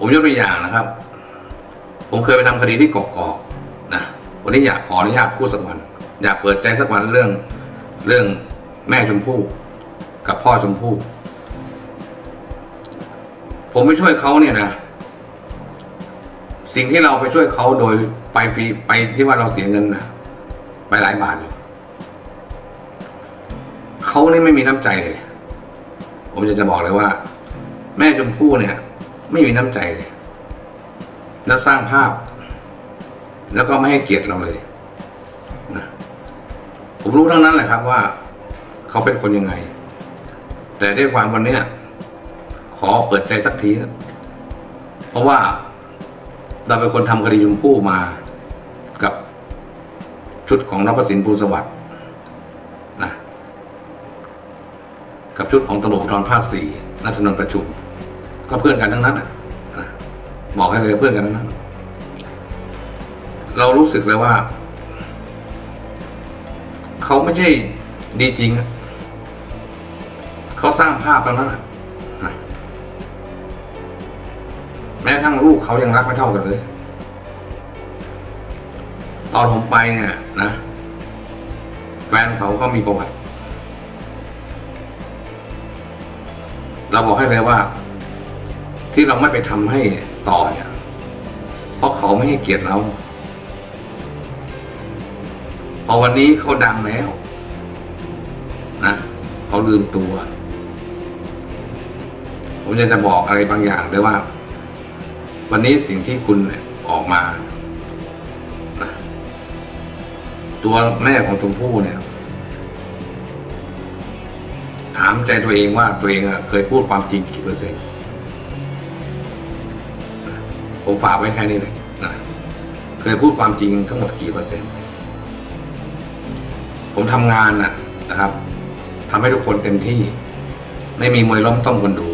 ผมยกตัวอย่างนะครับ ผมเคยไปทำคดีที่กกอกนะวันนี้อยากขออนุญาตพูดสักวัน อยากเปิดใจสักวันเรื่องเรื่องแม่ชมพู่กับพ่อชมพู่ผมไปช่วยเขาเนี่ยนะ สิ่งที่เราไปช่วยเขาโดยไปฟรีไปที่ว่าเราเสียเงินนะไปหลายบาทอยู่เขานี่ไม่มีน้ำใจเลย ผมจะจะบอกเลยว่า แม่ชมพู่เนี่ย ไม่มีน้ำใจเลย แล้วสร้างภาพ แล้วก็ไม่ให้เกียรติเราเลยนะผมรู้ทั้งนั้นแหละครับว่า เขาเป็นคนยังไง แต่ด้วยความวันนี้ขอเปิดใจสักที เพราะว่าเราเป็นคนทำคดีชมพู่มากับชุดของนพสินภูสวัสดิ์นะกับชุดของตำรวจภูธรภาคสี่นัทนนท์ประชุม ก็เพื่อนกันทั้งนั้นน่ะบอกให้เลยเพื่อนกันทั้งนั้น เรารู้สึกเลยว่า เขาไม่ใช่ดีจริงอะเขาสร้างภาพตรงนั้นน่ะแม้กระทั่งลูกเขายังรักไม่เท่ากันเลย ตอนผมไปเนี่ยนะ แฟนเขาก็มีประวัติ เราบอกให้เลยว่า ที่เราไม่ไปทำให้ต่อเนี่ย เพราะเขาไม่ให้เกียรติเรา พอวันนี้เขาดังแล้วนะเขาลืมตัว ผมจะจะบอกอะไรบางอย่างด้วยว่า วันนี้สิ่งที่คุณออกมานะตัวแม่ของชมพู่เนี่ย ถามใจตัวเองว่าตัวเองเคยพูดความจริงกี่เปอร์เซ็นต์ ผมฝากไว้แค่นี้เลยนะเคยพูดความจริงทั้งหมดกี่เปอร์เซ็นต์ ผมทำงานนะนะครับทำให้ทุกคนเต็มที่ ไม่มีมวยล้มต้องคนดู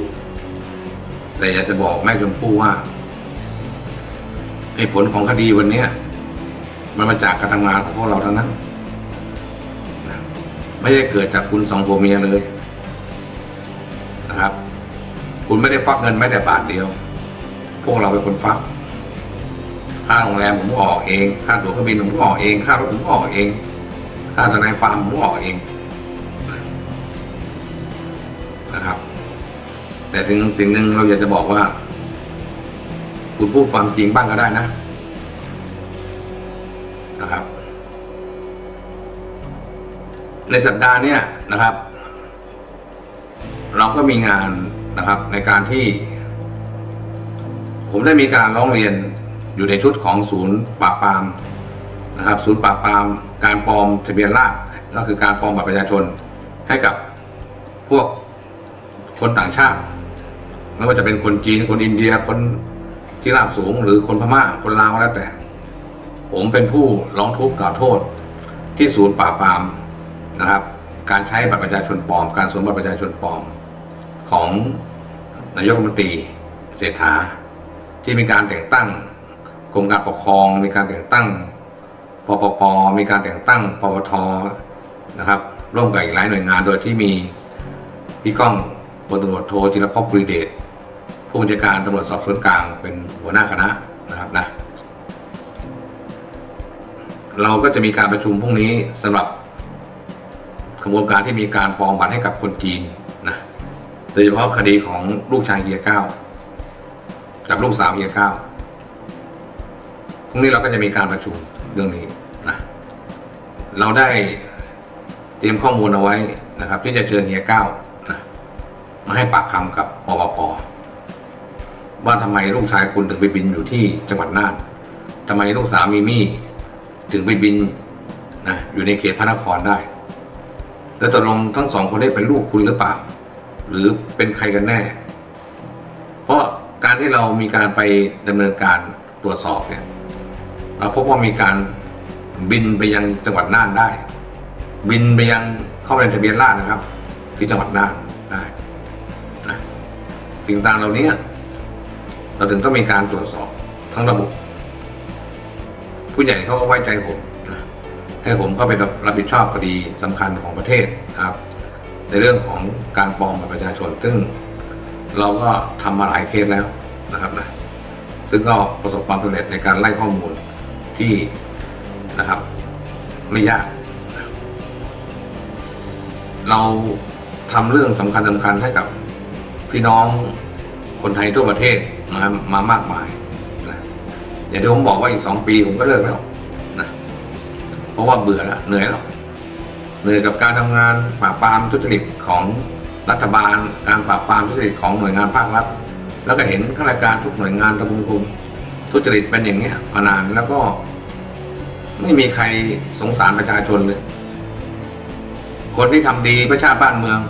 แต่อยากจะบอกแม่ชมพู่ว่าไอ้ผลของคดีวันนี้มันมาจากการทำงานของพวกเราทั้งนั้น ไม่ได้เกิดจากคุณสองผัวเมียเลยนะครับ คุณไม่ได้ฟักเงินแม้แต่บาทเดียว พวกเราเป็นคนฟัก ค่าโรงแรมผมก็ออกเอง ค่าตั๋วเครื่องบินผมก็ออกเอง ค่ารถผมก็ออกเอง ค่าทนายความผมก็ออกเองนะครับ แต่ถึงสิ่งหนึ่งเราอยากจะบอกว่า คุณพูดความจริงบ้างก็ได้นะนะครับ ในสัปดาห์นี้นะครับ เราก็มีงานนะครับในการที่ ผมได้มีการร้องเรียน อยู่ในชุดของศูนย์ปราบปรามนะครับศูนย์ปราบปรามการปลอมทะเบียนราษฎร์ก็คือการปลอมบัตรประชาชนให้กับพวกคนต่างชาติไม่ว่าจะเป็นคนจีนคนอินเดียคนที่ราบสูง หรือคนพม่าคนลาวแล้วแต่ ผมเป็นผู้ร้องทุกข์กล่าวโทษ ที่ศูนย์ปราบปรามนะครับ การใช้บัตรประชาชนปลอม การสวมบัตรประชาชนปลอมของนายกรัฐมนตรีเศรษฐาที่มีการแต่งตั้ง กรมการปกครองมีการแต่งตั้งปปปมีการแต่งตั้งปปทนะครับ ร่วมกับอีกหลายหน่วยงานโดยที่มีพี่ก้องพลตำรวจโทจิรพบุรีเดชผู้บัญชาการตำรวจสอบสวนกลางเป็นหัวหน้าคณะนะครับนะเราก็จะมีการประชุมพรุ่งนี้สำหรับกระบวนการที่มีการปลอมบัตรให้กับคนจีนนะโดยเฉพาะคดีของลูกชายเฮียเก้ากับลูกสาวเฮียเก้า รุ่งนี้เราก็จะมีการประชุมเรื่องนี้นะเราได้เตรียมข้อมูลเอาไว้นะครับ ที่จะเชิญเฮียเก้านะมาให้ปากคำกับปปปว่าทำไมลูกชายคุณถึงไปบินอยู่ที่จังหวัดน่านทำไมลูกสาวมีมี่ถึงไปบินนะอยู่ในเขตพระนครได้ แล้วตกลงทั้งสองคนได้เป็นลูกคุณหรือเปล่า หรือเป็นใครกันแน่ เพราะการที่เรามีการไปดำเนินการตรวจสอบเนี่ย พบว่ามีการบินไปยังจังหวัดน่านได้ บินไปยังเข้าไปในทะเบียนราษนะครับ ที่จังหวัดน่านได้นะสิ่งต่างเหล่านี้เราถึงต้องมีการตรวจสอบทั้งระบบ ผู้ใหญ่เขาก็ไว้ใจผมนะให้ผมเข้าไปรับผิดชอบคดีสำคัญของประเทศครับ ในเรื่องของการปลอมบัตรประชาชน ซึ่งเราก็ทำมาหลายเคสแล้วนะครับนะซึ่งก็ประสบความสำเร็จในการไล่ข้อมูล ที่นะครับ ไม่ยาก เราทำเรื่องสำคัญสำคัญให้กับพี่น้องคนไทยทั่วประเทศมามามากมายนะอย่างที่ผมบอกว่าอีกสองปีผมก็เลิกแล้วนะเพราะว่าเบื่อแล้วเหนื่อยแล้วเหนื่อยกับการทำงานปราบปรามทุจริตของรัฐบาลการปราบปรามทุจริตของหน่วยงานภาครัฐแล้วก็เห็นข้าราชการทุกหน่วยงานตะมุคุม ทุจริตเป็นอย่างเงี้ยมานานแล้วก็ ไม่มีใครสงสารประชาชนเลย คนที่ทำดีประชาบ้านเมือง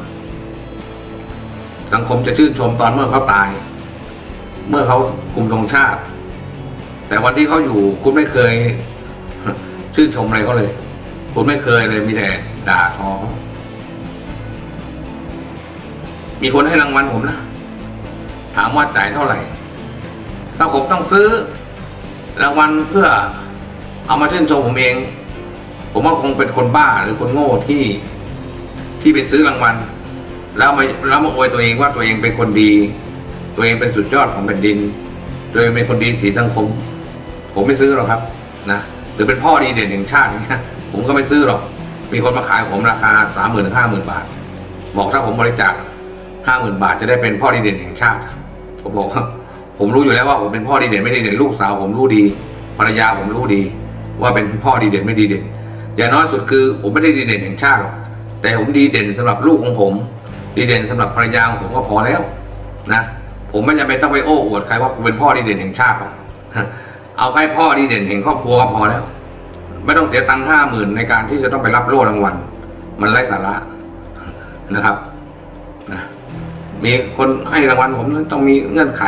สังคมจะชื่นชมตอนเมื่อเขาตาย เมื่อเขาคุมธงชาติ แต่วันที่เขาอยู่คุณไม่เคย ชื่นชมอะไรเขาเลย คุณไม่เคยเลยมีแต่ด่าทอมีคนให้รางวัลผมนะถามว่าจ่ายเท่าไหร่ ถ้าผมต้องซื้อรางวัลเพื่อเอามาชื่นชมผมเอง ผมว่าคงเป็นคนบ้าหรือคนโง่ที่ที่ไปซื้อรางวัลแล้วมาแล้วมาอวยตัวเองว่าตัวเองเป็นคนดี ตัวเองเป็นสุดยอดของแผ่นดิน ตัวเองเป็นคนดีสีสังคม ผมไม่ซื้อหรอกครับนะหรือเป็นพ่อดีเด่นแห่งชาติเนี่ยผมก็ไม่ซื้อหรอก มีคนมาขายผมราคาสามหมื่นห้าหมื่นบาท บอกถ้าผมบริจาคห้าหมื่นบาทจะได้เป็นพ่อดีเด่นแห่งชาติผมบอก ผมรู้อยู่แล้วว่าผมเป็นพ่อดีเด่นไม่ดีเด่นลูกสาวผมรู้ดีภรรยาผมรู้ดี ว่าเป็นพ่อดีเด่นไม่ดีเด่นอย่างน้อยสุดคือผมไม่ได้ดีเด่นแห่งชาติหรอกแต่ผมดีเด่นสำหรับลูกของผม ดีเด่นสำหรับภรรยาของผมก็พอแล้วนะผมไม่จำเป็นต้องไปโอ้อวดใครว่ากูเป็นพ่อดีเด่นแห่งชาติหรอกเอาแค่พ่อดีเด่นแห่งครอบครัวก็พอแล้ว ไม่ต้องเสียตังค์ห้าหมื่นในการที่จะต้องไปรับโล่รางวัลมันไร้สาระนะครับนะมีคนให้รางวัลผมต้องมีเงื่อนไข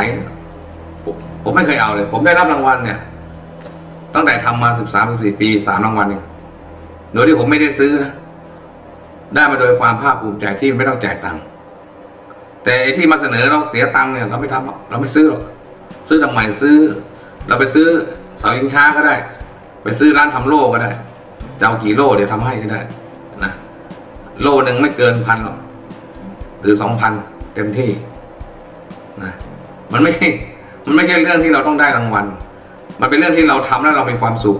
ผมไม่เคยเอาเลย ผมได้รับรางวัลเนี่ย ตั้งแต่ทำมาสิบสามสิบสี่ปีสามรางวัลเองโดยที่ผมไม่ได้ซื้อนะ ได้มาโดยความภาคภูมิใจที่ไม่ต้องจ่ายตังค์ แต่ไอ้ที่มาเสนอเราเสียตังค์เนี่ย เราไม่ทำหรอก เราไม่ซื้อหรอก ซื้อทำไมซื้อ เราไปซื้อเสายิงช้าก็ได้ ไปซื้อร้านทำโล่ก็ได้จะเอากี่โล่เดี๋ยวทำให้ก็ได้นะ โล่หนึ่งไม่เกินพันหรอก หรือสองพันเต็มที่นะ มันไม่ใช่ มันไม่ใช่เรื่องที่เราต้องได้รางวัล มันเป็นเรื่องที่เราทำแล้วเรามีความสุข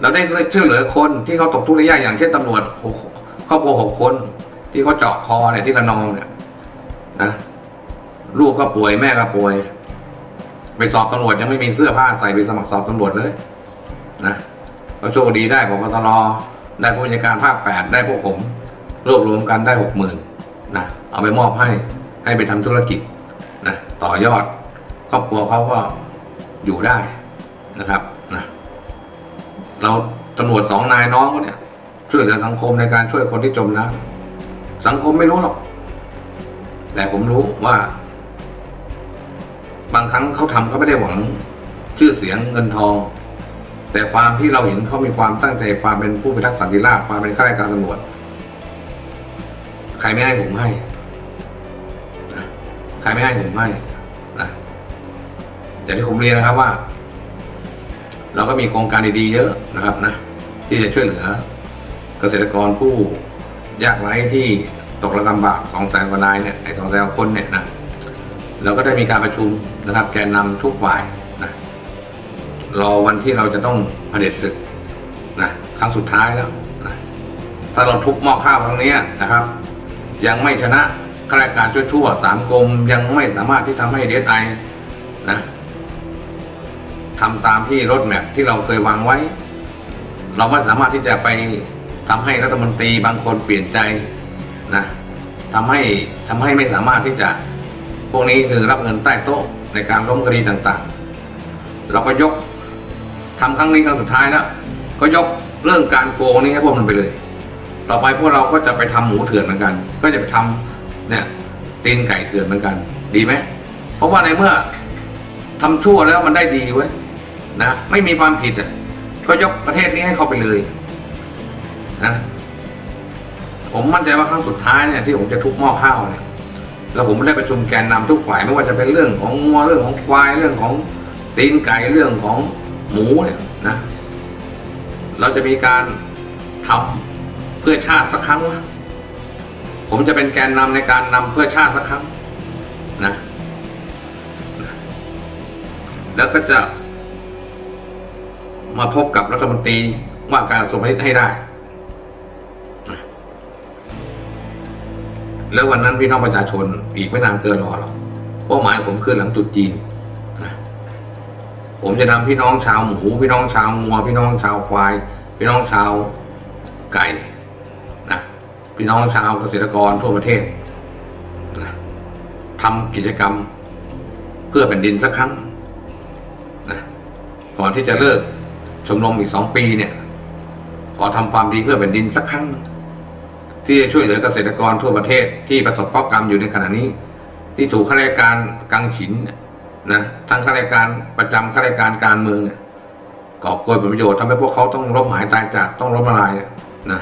เราได้ช่วยเหลือคนที่เขาตกทุกข์ได้ยากอย่างเช่นตำรวจครอบครัวหกคน ที่เขาเจาะคอเนี่ยที่ระนองเนี่ยนะลูกก็ป่วยแม่ก็ป่วย ไปสอบตำรวจยังไม่มีเสื้อผ้าใส่ไปสมัครสอบตำรวจเลยนะก็โชคดีได้พบตรได้ผู้บัญชาการภาคแปดได้พวกผม รวบรวมกันได้หกหมื่นนะเอาไปมอบให้ให้ไปทำธุรกิจนะต่อยอด ครอบครัวเขาก็อยู่ได้นะครับนะเราตำรวจสองนายน้องเขาเนี่ย ช่วยเหลือสังคมในการช่วยคนที่จมน้ำสังคมไม่รู้หรอก แต่ผมรู้ว่า บางครั้งเขาทำเขาไม่ได้หวังชื่อเสียงเงินทอง แต่ความที่เราเห็นเขามีความตั้งใจความเป็นผู้พิทักษ์สันติราษฎร์ความเป็นข้าราชการตำรวจใครไม่ให้ผมให้ใครไม่ให้ผมให้นะ อย่างที่ผมเรียนนะครับว่า เราก็มีโครงการดีๆเยอะนะครับนะที่จะช่วยเหลือ เกษตรกรผู้ยากไร้ที่ตกระกำบากสองแสนกว่านายเนี่ยไอ้สองแสนคนเนี่ยนะเราก็ได้มีการประชุมนะครับ แกนนำทุกฝ่ายนะรอวันที่เราจะต้องเผด็จศึกนะครั้งสุดท้ายแล้วนะถ้าเราทุบหม้อข้าวครั้งนี้นะครับ ยังไม่ชนะข้าราชการชั่วๆสามกรมยังไม่สามารถที่ทำให้เดสไอนะ ทำตามที่รถแมพที่เราเคยวางไว้ เราไม่สามารถที่จะไปทำให้รัฐมนตรีบางคนเปลี่ยนใจนะทำให้ทำให้ไม่สามารถที่จะพวกนี้คือรับเงินใต้โต๊ะในการล้มคดีต่างๆ เราก็ยกทำครั้งนี้ครั้งสุดท้ายแล้วก็ยกเรื่องการโกงนี้ให้พวกมันไปเลย ต่อไปพวกเราก็จะไปทำหมูเถื่อนเหมือนกัน ก็จะไปทำเนี่ยตีนไก่เถื่อนเหมือนกัน ดีไหมเพราะว่าในเมื่อทำชั่วแล้วมันได้ดีเว้ย นะไม่มีความผิดอะก็ยกประเทศนี้ให้เขาไปเลยนะผมมั่นใจว่าครั้งสุดท้ายเนี่ยที่ผมจะทุบหม้อข้าวเนี่ยแล้วผมได้ประชุมแกนนำทุกฝ่ายไม่ว่าจะเป็นเรื่องของงัวเรื่องของควายเรื่องของตีนไก่เรื่องของหมูเนี่ยนะ เราจะมีการทำเพื่อชาติสักครั้งวะผมจะเป็นแกนนำในการนำเพื่อชาติสักครั้งนะ แล้วก็จะ มาพบกับรัฐมนตรีว่าการกระทรวงพาณิชย์ให้ได้ แล้ววันนั้นพี่น้องประชาชนอีกไม่นานเกินรอหรอกเป้าหมายผมคือหลังตรุษจีนผมจะนำพี่น้องชาวหมู พี่น้องชาวงัว พี่น้องชาวควาย พี่น้องชาวไก่นะพี่น้องชาวเกษตรกรทั่วประเทศนะทำกิจกรรมเพื่อแผ่นดินสักครั้งนะก่อนที่จะเลิก ชมรมอีกสองปีเนี่ย ขอทำความดีเพื่อแผ่นดินสักครั้ง ที่จะช่วยเหลือเกษตรกรทั่วประเทศที่ประสบข้อกรรมอยู่ในขณะนี้ ที่ถูกข้าราชการกังฉินนะทั้งข้าราชการประจำข้าราชการการเมืองเนี่ยกอบโกยผลประโยชน์ทำให้พวกเขาต้องล้มหายตายจากต้องล้มละลายนะ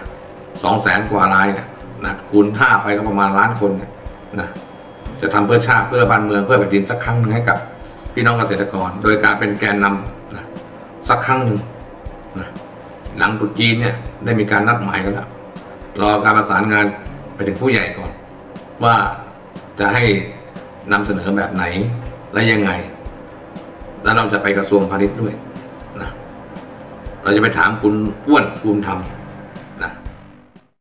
สองแสนกว่ารายเนี่ยนะคูณห้าไปก็ประมาณล้านคนนะจะทำเพื่อชาติเพื่อบ้านเมืองเพื่อแผ่นดินสักครั้งหนึ่งให้กับ พี่น้องเกษตรกร โดยการเป็นแกนนำนะสักครั้งหนึ่ง นะหลังตุดจีนเนี่ยได้มีการนัดหมายกันแล้วรอการประสานงานไปถึงผู้ใหญ่ก่อน ว่าจะให้นำเสนอแบบไหนและยังไง แล้วเราจะไปกระทรวงพาณิชย์ด้วยนะเราจะไปถามคุณอ้วนภูมิธรรม